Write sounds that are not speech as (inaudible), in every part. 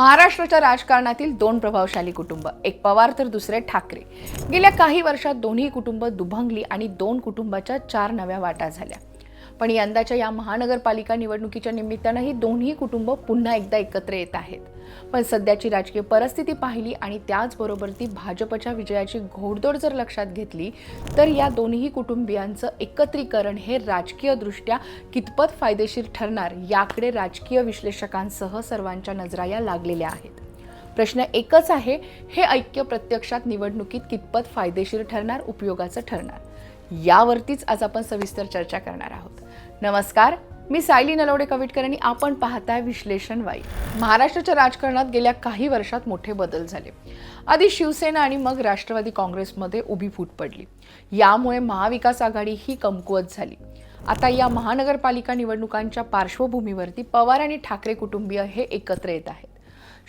महाराष्ट्राच्या राजकारणातील दोन प्रभावशाली कुटुंब एक पवार तर दुसरे ठाकरे. गेल्या काही वर्षात दोन्ही कुटुंब दुभंगली आणि दोन कुटुंबाच्या चार नव्या वाटा झाल्या. पण यंदाच्या या महानगरपालिका निवडणुकीच्या निमित्तानं ही दोन्ही कुटुंब पुन्हा एकदा एकत्र येत आहेत. पण सध्याची राजकीय परिस्थिती पाहिली आणि त्याचबरोबर ती भाजपच्या विजयाची घोडदोड जर लक्षात घेतली तर या दोन्ही कुटुंबियांचं एकत्रीकरण हे राजकीयदृष्ट्या कितपत फायदेशीर ठरणार याकडे राजकीय विश्लेषकांसह सर्वांच्या नजरा या लागलेल्या आहेत. प्रश्न एकच आहे हे ऐक्य प्रत्यक्षात निवडणुकीत कितपत फायदेशीर ठरणार उपयोगाचं ठरणार? यावरतीच आज आपण सविस्तर चर्चा करणार आहोत. नमस्कार मी सायली नलवडे कविटकर आणि आपण पाहताय विश्लेषण वाई. महाराष्ट्राच्या राजकारणात गेल्या काही वर्षात मोठे बदल झाले. आधी शिवसेना आणि मग राष्ट्रवादी काँग्रेसमध्ये उभी फूट पडली. यामुळे महाविकास आघाडी ही कमकुवत झाली. आता या महानगरपालिका निवडणुकांच्या पार्श्वभूमीवरती पवार आणि ठाकरे कुटुंबीय हे एकत्र येत आहेत.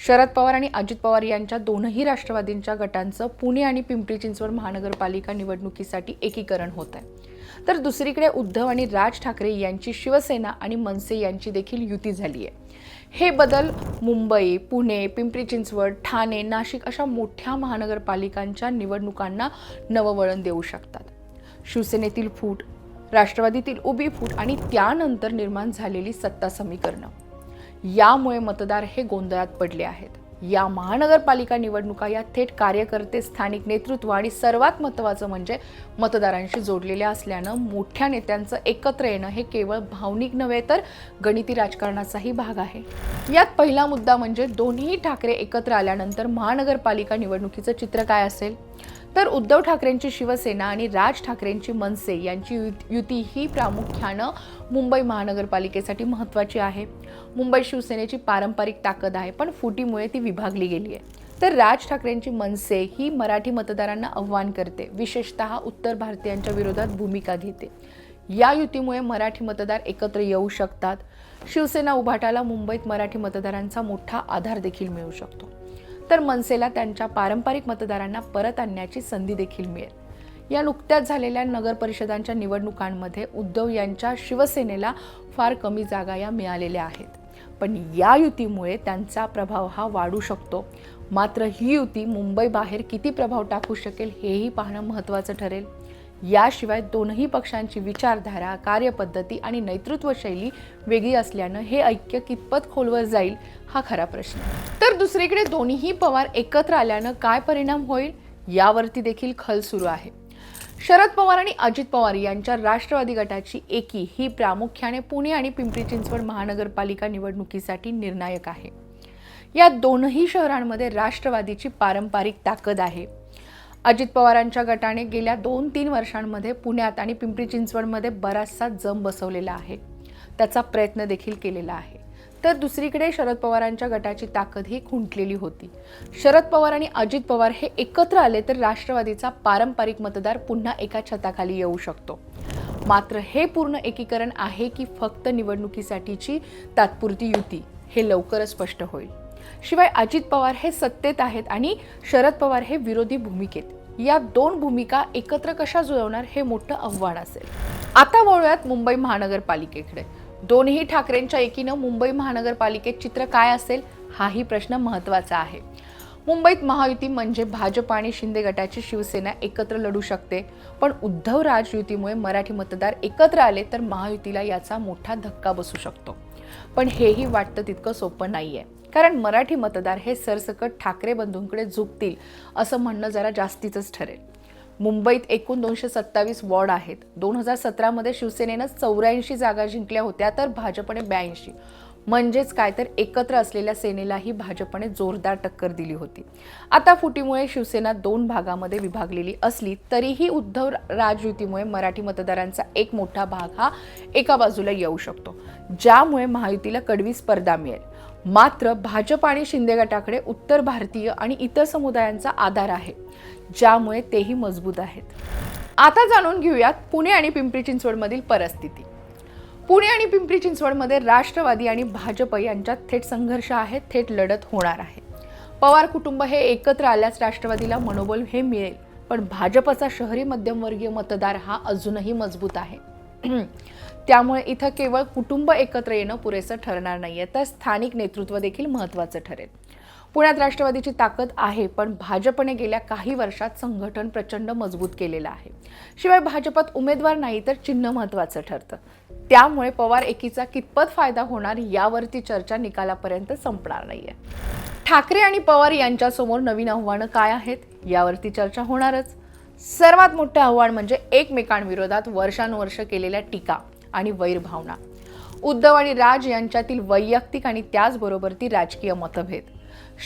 शरद पवार आणि अजित पवार यांच्या दोनही राष्ट्रवादींच्या गटांचं पुणे आणि पिंपरी चिंचवड महानगरपालिका निवडणुकीसाठी एकीकरण होत आहे. तर दुसरीकडे उद्धव आणि राज ठाकरे यांची शिवसेना आणि मनसे यांची देखील युती झाली आहे. हे बदल मुंबई पुणे पिंपरी चिंचवड ठाणे नाशिक अशा मोठ्या महानगरपालिकांच्या निवडणुकांना नववळण देऊ शकतात. शिवसेनेतील फूट राष्ट्रवादीतील उभी फूट आणि त्यानंतर निर्माण झालेली सत्ता समीकरणं. यामुळे मतदार हे गोंधळात पडले आहेत. या महानगरपालिका निवडणुका या थेट कार्यकर्ते स्थानिक नेतृत्व आणि सर्वात महत्त्वाचं म्हणजे मतदारांशी जोडलेल्या असल्यानं मोठ्या नेत्यांचं एकत्र येणं हे केवळ भावनिक नव्हे तर गणिती राजकारणाचाही भाग आहे. यात पहिला मुद्दा म्हणजे दोन्ही ठाकरे एकत्र आल्यानंतर महानगरपालिका निवडणुकीचं चित्र काय असेल? तर उद्धव ठाकरेंची शिवसेना आणि राज ठाकरेंची मनसे यांची युती ही प्रामुख्यानं मुंबई महानगरपालिकेसाठी महत्त्वाची आहे. मुंबई शिवसेनेची पारंपरिक ताकद आहे पण फुटीमुळे ती विभागली गेली आहे. तर राज ठाकरेंची मनसे ही मराठी मतदारांना आव्हान करते विशेषतः उत्तर भारतीयांच्या विरोधात भूमिका घेते. या युतीमुळे मराठी मतदार एकत्र येऊ शकतात. शिवसेना उभाटाला मुंबईत मराठी मतदारांचा मोठा आधार देखील मिळू शकतो. तर मनसेला त्यांच्या पारंपरिक मतदारांना परत आणण्याची संधी देखील मिळेल. या नुकत्याच झालेल्या नगर परिषदांच्या निवडणुकांमध्ये उद्धव यांच्या शिवसेनेला फार कमी जागा या मिळालेल्या आहेत. पण या युतीमुळे त्यांचा प्रभाव हा वाढू शकतो. मात्र ही युती मुंबईबाहेर किती प्रभाव टाकू शकेल हेही पाहणं महत्त्वाचं ठरेल. याशिवाय दोनही पक्षांची विचारधारा कार्यपद्धती आणि नेतृत्व शैली वेगळी असल्यानं हे ऐक्य कितपत खोलवर जाईल हा खरा प्रश्न. तर दुसरीकडे दोन्हीही पवार एकत्र आल्यानं काय परिणाम होईल? यावरती देखील खल सुरू आहे. शरद पवार आणि अजित पवार यांच्या राष्ट्रवादी गटाची एकी ही प्रामुख्याने पुणे आणि पिंपरी चिंचवड महानगरपालिका निवडणुकीसाठी निर्णायक आहे. या दोनही शहरांमध्ये राष्ट्रवादीची पारंपरिक ताकद आहे. अजित पवारांच्या गटाने गेल्या दोन तीन वर्षांमध्ये पुण्यात आणि पिंपरी चिंचवडमध्ये बराचसा जम बसवलेला आहे. त्याचा प्रयत्न देखील केलेला आहे. तर दुसरीकडे शरद पवारांच्या गटाची ताकद ही खुंटलेली होती. शरद पवार आणि अजित पवार हे एकत्र आले तर राष्ट्रवादीचा पारंपरिक मतदार पुन्हा एका छताखाली येऊ शकतो. मात्र हे पूर्ण एकीकरण आहे की फक्त निवडणुकीसाठीची तात्पुरती युती हे लवकरच स्पष्ट होईल. शिवाय अजित पवार हे सत्तेत आहेत आणि शरद पवार हे विरोधी भूमिकेत. या दोन भूमिका एकत्र कशा जुळवणार हे मोठं आव्हान असेल. आता वळूयात मुंबई महानगरपालिकेकडे. दोन्ही ठाकरेंच्या एकीनं मुंबई महानगरपालिकेत चित्र काय असेल हाही प्रश्न महत्त्वाचा आहे. मुंबईत महायुती म्हणजे भाजप आणि शिंदे गटाची शिवसेना एकत्र लढू शकते. पण उद्धव राज युतीमुळे मराठी मतदार एकत्र आले तर महायुतीला याचा मोठा धक्का बसू शकतो. पण हेही वाटतं तितकं सोपं नाही आहे कारण मराठी मतदार हे सरसकट ठाकरे बंधूंकडे झुकतील असं म्हणणं जरा जास्तीचंच ठरेल. मुंबईत एकूण दोनशे सत्तावीस वॉर्ड आहेत. दोन हजार सतरामध्ये शिवसेनेनं चौऱ्याऐंशी जागा जिंकल्या होत्या तर भाजपने ब्याऐंशी. म्हणजेच काय तर एकत्र असलेल्या सेनेलाही भाजपने जोरदार टक्कर दिली होती. आता फुटीमुळे शिवसेना दोन भागामध्ये विभागलेली असली तरीही उद्धव राजयुतीमुळे मराठी मतदारांचा एक मोठा भाग हा एका बाजूला येऊ शकतो. ज्यामुळे महायुतीला कडवी स्पर्धा मिळेल. मात्र भाजप आणि शिंदे गटाकडे उत्तर भारतीय आणि इतर समुदायांचा आधार आहे. ज्यामुळे तेही मजबूत आहेत. आता जाणून घेऊयात पुणे आणि पिंपरी चिंचवडमधील परिस्थिती. पुणे आणि पिंपरी चिंचवडमध्ये राष्ट्रवादी आणि भाजप यांच्यात थेट संघर्ष आहे थेट लढत होणार आहे. पवार कुटुंब हे एकत्र आल्यास राष्ट्रवादीला मनोबल हे मिळेल पण भाजपचा शहरी मध्यमवर्गीय मतदार हा अजूनही मजबूत आहे. (clears throat) त्यामुळे इथं केवळ कुटुंब एकत्र येणं पुरेसं ठरणार नाहीये तर स्थानिक नेतृत्व देखील महत्त्वाचं ठरेल. पुण्यात राष्ट्रवादीची ताकद आहे पण भाजपने गेल्या काही वर्षात संघटन प्रचंड मजबूत केलेलं आहे. शिवाय भाजपात उमेदवार नाही तर चिन्ह महत्त्वाचं ठरतं. त्यामुळे पवार एकीचा कितपत फायदा होणार यावरती चर्चा निकालापर्यंत संपणार नाहीये. ठाकरे आणि पवार यांच्यासमोर नवीन आव्हानं काय आहेत यावरती चर्चा होणारच. सर्वात मोठं आव्हान म्हणजे एकमेकांविरोधात वर्षानुवर्ष केलेल्या टीका आणि वैरभावना. उद्धव आणि राज यांच्यातील वैयक्तिक आणि त्याचबरोबर ती राजकीय मतभेद.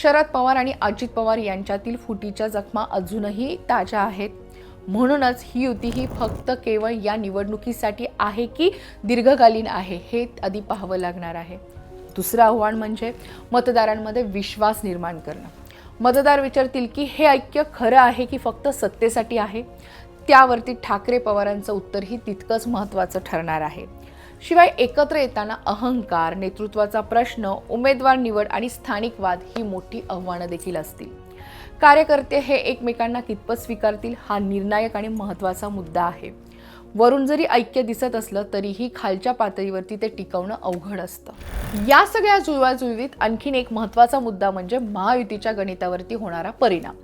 शरद पवार आणि अजित पवार यांच्यातील फुटीच्या जखमा अजूनही ताज्या आहेत. म्हणूनच ही युती ही फक्त केवळ या निवडणुकीसाठी आहे की दीर्घकालीन आहे हे आधी पाहावं लागणार आहे. दुसरं आव्हान म्हणजे मतदारांमध्ये विश्वास निर्माण करणं. मतदार विचारतील की हे ऐक्य खरं आहे की फक्त सत्तेसाठी आहे? त्यावरती ठाकरे पवारांचं उत्तरही तितकंच महत्त्वाचं ठरणार आहे. शिवाय एकत्र येताना अहंकार नेतृत्वाचा प्रश्न उमेदवार निवड आणि स्थानिक वाद ही मोठी आव्हानं देखील असतील. कार्यकर्ते हे एकमेकांना कितपत स्वीकारतील हा निर्णायक आणि महत्त्वाचा मुद्दा आहे. वरून जरी ऐक्य दिसत असलं तरीही खालच्या पातळीवरती ते टिकवणं अवघड असतं. या सगळ्या जुळवाजुळवीत आणखीन एक महत्त्वाचा मुद्दा म्हणजे महायुतीच्या गणितावरती होणारा परिणाम.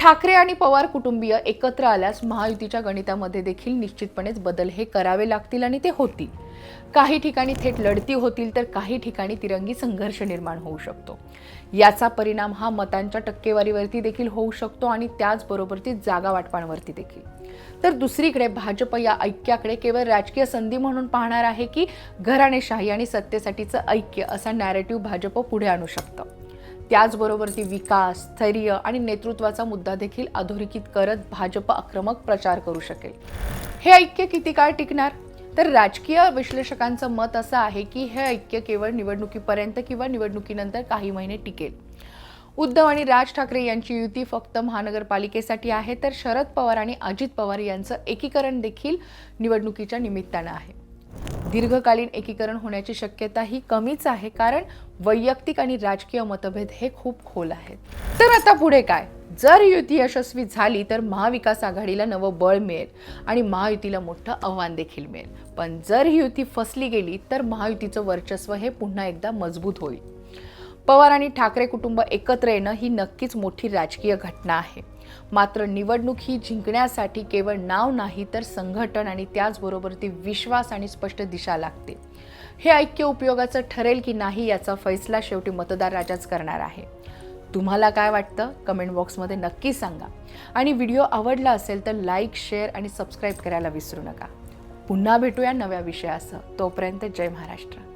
ठाकरे आणि पवार कुटुंबीय एकत्र आल्यास महायुतीच्या गणितामध्ये देखील निश्चितपणेच बदल हे करावे लागतील आणि ते होतील. काही ठिकाणी थेट लढती होतील तर काही ठिकाणी तिरंगी संघर्ष निर्माण होऊ शकतो. याचा परिणाम हा मतांच्या टक्केवारीवरती देखील होऊ शकतो आणि त्याचबरोबर ती जागा वाटपांवरती देखील. तर दुसरीकडे भाजप या ऐक्याकडे केवळ राजकीय संधी म्हणून पाहणार आहे की घराणेशाही आणि सत्तेसाठीचं ऐक्य असा नॅरेटिव्ह भाजप पुढे आणू शकतं. त्याचबरोबर ती विकास स्थैर्य आणि नेतृत्वाचा मुद्दा देखील अधोरेखित करत भाजप आक्रमक प्रचार करू शकेल. हे ऐक्य किती काळ टिकणार? तर राजकीय विश्लेषकांचं मत असं आहे की हे ऐक्य केवळ निवडणुकीपर्यंत किंवा निवडणुकीनंतर काही महिने टिकेल. उद्धव आणि राज ठाकरे यांची युती फक्त महानगरपालिकेसाठी आहे तर शरद पवार आणि अजित पवार यांचं एकीकरण देखील निवडणुकीच्या निमित्तानं आहे. दीर्घकालीन एकीकरण होण्याची शक्यता ही कमीच आहे कारण वैयक्तिक आणि राजकीय मतभेद हे खूप खोल आहेत. तर आता पुढे काय? जर युती यशस्वी झाली तर महाविकास आघाडीला नवं बळ मिळेल आणि महायुतीला मोठं आव्हान देखील मिळेल. पण जर ही युती फसली गेली तर महायुतीचं वर्चस्व हे पुन्हा एकदा मजबूत होईल. पवार आणि ठाकरे कुटुंब एकत्र येणं ही नक्कीच मोठी राजकीय घटना आहे. मात्र निवडणूक ही जिंकण्यासाठी केवळ नाव नाही तर संघटन आणि त्याचबरोबर ती विश्वास आणि स्पष्ट दिशा लागते. हे ऐक्य उपयोगाचं ठरेल की नाही याचा फैसला शेवटी मतदार राजाच करणार आहे. तुम्हाला काय वाटतं? कमेंट बॉक्समध्ये नक्की सांगा. आणि व्हिडिओ आवडला असेल तर लाईक शेअर आणि सबस्क्राईब करायला विसरू नका. पुन्हा भेटूया नव्या विषयासह. तोपर्यंत जय महाराष्ट्र.